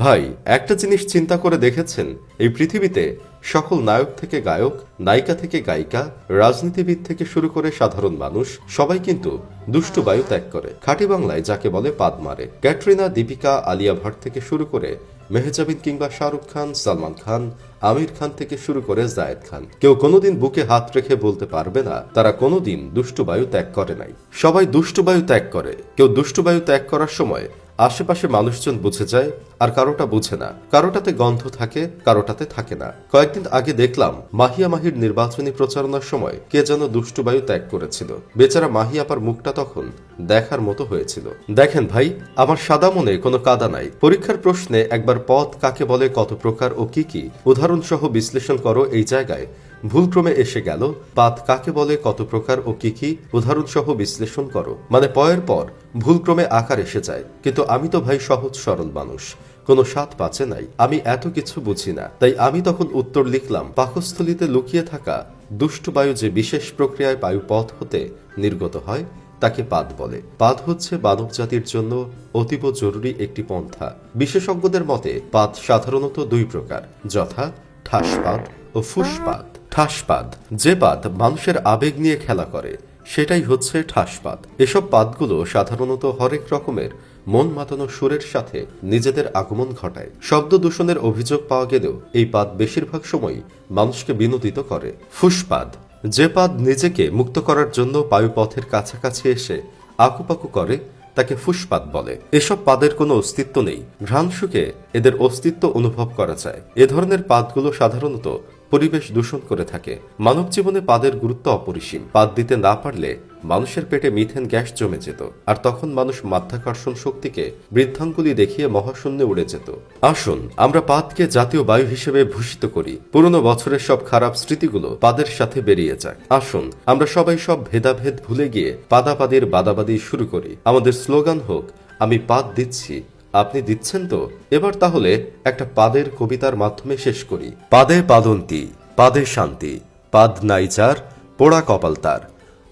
ভাই, একটা জিনিস চিন্তা করে দেখেছেন, এই পৃথিবীতে সকল নায়ক থেকে গায়ক, নায়িকা থেকে গায়িকা, রাজনীতিবিদ থেকে শুরু করে সাধারণ মানুষ, সবাই কিন্তু দুষ্টু বায়ু ত্যাগ করে। খাঁটি বাংলায় যাকে বলে পাদ মারে। ক্যাটরিনা, দীপিকা, আলিয়া ভাট থেকে শুরু করে মেহজাবিন কিংবা শাহরুখ খান, সালমান খান, আমির খান থেকে শুরু করে জায়েদ খান। কেউ কোনোদিন বুকে হাত রেখে বলতে পারবে না, তারা কোনোদিন দুষ্টু বায়ু ত্যাগ করে নাই। সবাই দুষ্টু বায়ু ত্যাগ করে। কেউ দুষ্টু বায়ু ত্যাগ করার সময় আশেপাশে মানুষজন বুঝে যায় আর কারোটা বুঝে না। কারোটাতে গন্ধ থাকে, কারোটাতে থাকে না। কয়েকদিন আগে দেখলাম মাহিয়া মাহির নির্বাচনী প্রচারণার সময় কে যেন দুষ্টু বায়ু ত্যাগ করেছিল। বেচারা মাহি মাহিয়াপার মুখটা তখন দেখার মতো হয়েছিল। দেখেন ভাই, আমার সাদা মনে কোনো কাদা নাই। পরীক্ষার প্রশ্নে একবার পথ কাকে বলে, কত প্রকার ও কি কি? উদাহরণ সহ বিশ্লেষণ করো এই জায়গায়। ভুলক্রমে এসে গেল পাত কাকে বলে, কত প্রকার ও কি কি উদাহরণ সহ বিশ্লেষণ করো। মানে পয়ের পর, ভুলক্রমে আকার এসে যায়। কিন্তু আমি তো ভাই সহজ সরল মানুষ, কোনো স্বাদ পাচে নাই। আমি এত কিছু বুঝি না। তাই আমি তখন উত্তর লিখলাম, পাকস্থলিতে লুকিয়ে থাকা দুষ্ট বায়ু যে বিশেষ প্রক্রিয়ায় বায়ু পথ হতে নির্গত হয়, তাকে পাদ বলে। পাদ হচ্ছে মানব জাতির জন্য অতীব জরুরি একটি পন্থা। বিশেষজ্ঞদের মতে, পাদ সাধারণত দুই প্রকার, যথা ঠাসপাদ ও ফুসপাদ ঠাসপাদ। যে পাদ মানুষের আবেগ নিয়ে খেলা করে, সেটাই হচ্ছে ঠাসপাদ। এসব পাদগুলো সাধারণত হরেক রকমের মন মাতানো সুরের সাথে নিজেদের আগমন ঘটায়। শব্দ দূষণের অভিযোগ পাওয়া গেলেও এই পাদ বেশিরভাগ সময়ই মানুষকে বিনোদিত করে। ফুসপাদ। যে পাদ নিজেকে মুক্ত করার জন্য বায়ুপথের কাছাকাছি এসে আকুপাকু করে, তাকে ফুসপাত বলে। এসব পাদের কোনো অস্তিত্ব নেই। ঘ্রাণ এদের অস্তিত্ব অনুভব করা যায়। এ ধরনের পাদগুলো সাধারণত পরিবেশ দূষণ করে থাকে। মানব জীবনে পাদের গুরুত্ব অপরিসীম। পাদ দিতে না পারলে মানুষের পেটে মিথেন গ্যাস জমে যেত। আর তখন মানুষ মাধ্যাকর্ষণ শক্তিকে বৃদ্ধাঙ্গুলি দেখিয়ে মহাশূন্যে উড়ে যেত। আসুন, আমরা পাদকে জাতীয় বায়ু হিসেবে ভূষিত করি। পুরনো বছরের সব খারাপ স্মৃতিগুলো পাদের সাথে বেরিয়ে যাক। আসুন, আমরা সবাই সব ভেদাভেদ ভুলে গিয়ে পাদাপাদির বাদাবাদি শুরু করি। আমাদের স্লোগান হোক, আমি পাদ দিচ্ছি আপনি দিচ্ছেন তো? এবার তাহলে একটা পাদের কবিতার মাধ্যমে শেষ করি। পাদে পাদন্তি, পাদে শান্তি, পাদ নাইচার পোড়া কপাল তার।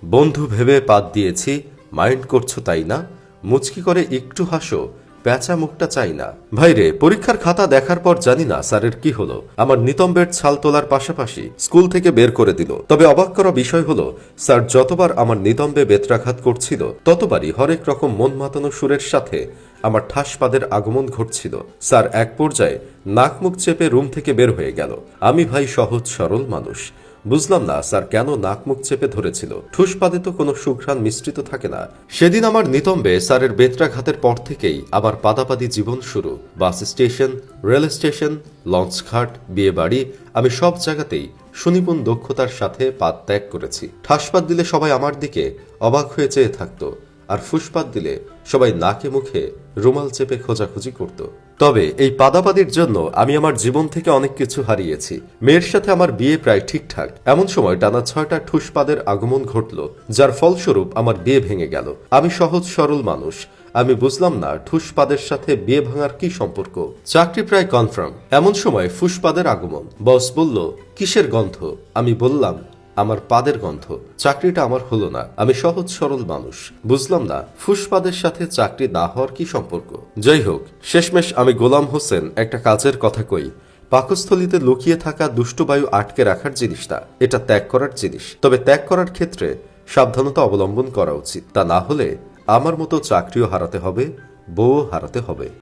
বন্ধু ভেবে পাদ দিয়েছি, মাইন্ড করছ তাই না? মুচকি করে একটু হাসো, প্যাঁচা মুখটা চাই না। ভাইরে পরীক্ষার খাতা দেখার পর জানি না স্যারের কি হলো। আমার নিতম্বের ছাল তোলার পাশাপাশি স্কুল থেকে বের করে দিল। তবে অবাক করা বিষয় হলো, স্যার যতবার আমার নিতম্বে বেত্রাঘাত করছিল, ততবারই হরেক রকম মন মাতানো সুরের সাথে আমার ঠাসপাদের আগমন ঘটছিল। স্যার, এক পর্যায়ে নাক মুখ চেপে রুম থেকে বের হয়ে গেল। আমি ভাই সহজ সরল মানুষ। বুঝলাম না, স্যার, কেন নাক মুখ চেপে ধরেছিল? ঠুসপাদে তো কোনো সুঘ্রাণ মিশ্রিত থাকে না। সেদিন আমার নিতম্বে স্যারের বেত্রাঘাতের পর থেকেই আবার পাদাপাদি জীবন শুরু। বাস স্টেশন, রেল স্টেশন লঞ্চঘাট বিয়ে বাড়ি, আমি সব জায়গাতেই সুনিপুণ দক্ষতার সাথে পাদ ত্যাগ করেছি। ঠাসপাত দিলে সবাই আমার দিকে অবাক হয়ে চেয়ে থাকতো। আর ফুসপাত দিলে সবাই নাকে মুখে রুমাল চেপে খোঁজাখুঁজি করত। তবে এই পাদাপাদির জন্য আমি আমার জীবন থেকে অনেক কিছু হারিয়েছি। মেয়ের সাথে আমার বিয়ে প্রায় ঠিকঠাক। এমন সময় টানা ছয়টা ঠুসপাদের আগমন ঘটল, যার ফলস্বরূপ আমার বিয়ে ভেঙে গেল। আমি সহজ সরল মানুষ। আমি বুঝলাম না ঠুসপাদের সাথে বিয়ে ভাঙার কি সম্পর্ক। চাকরি প্রায় কনফার্ম এমন সময় ফুসপাদের আগমন। বস বলল, কিসের গন্ধ? আমি বললাম আমার পাদের গন্ধ। চাকরিটা আমার হলো না। আমি সহজ সরল মানুষ। বুঝলাম না ফুসপাদের সাথে চাকরি না হওয়ার কি সম্পর্ক? যাই হোক, শেষমেশ আমি গোলাম হোসেন একটা কাজের কথা কই। পাকস্থলিতে লুকিয়ে থাকা দুষ্টবায়ু আটকে রাখার জিনিসটা। এটা ত্যাগ করার জিনিস। তবে ত্যাগ করার ক্ষেত্রে সাবধানতা অবলম্বন করা উচিত। তা না হলে আমার মতো চাকরিও হারাতে হবে, বউও হারাতে হবে।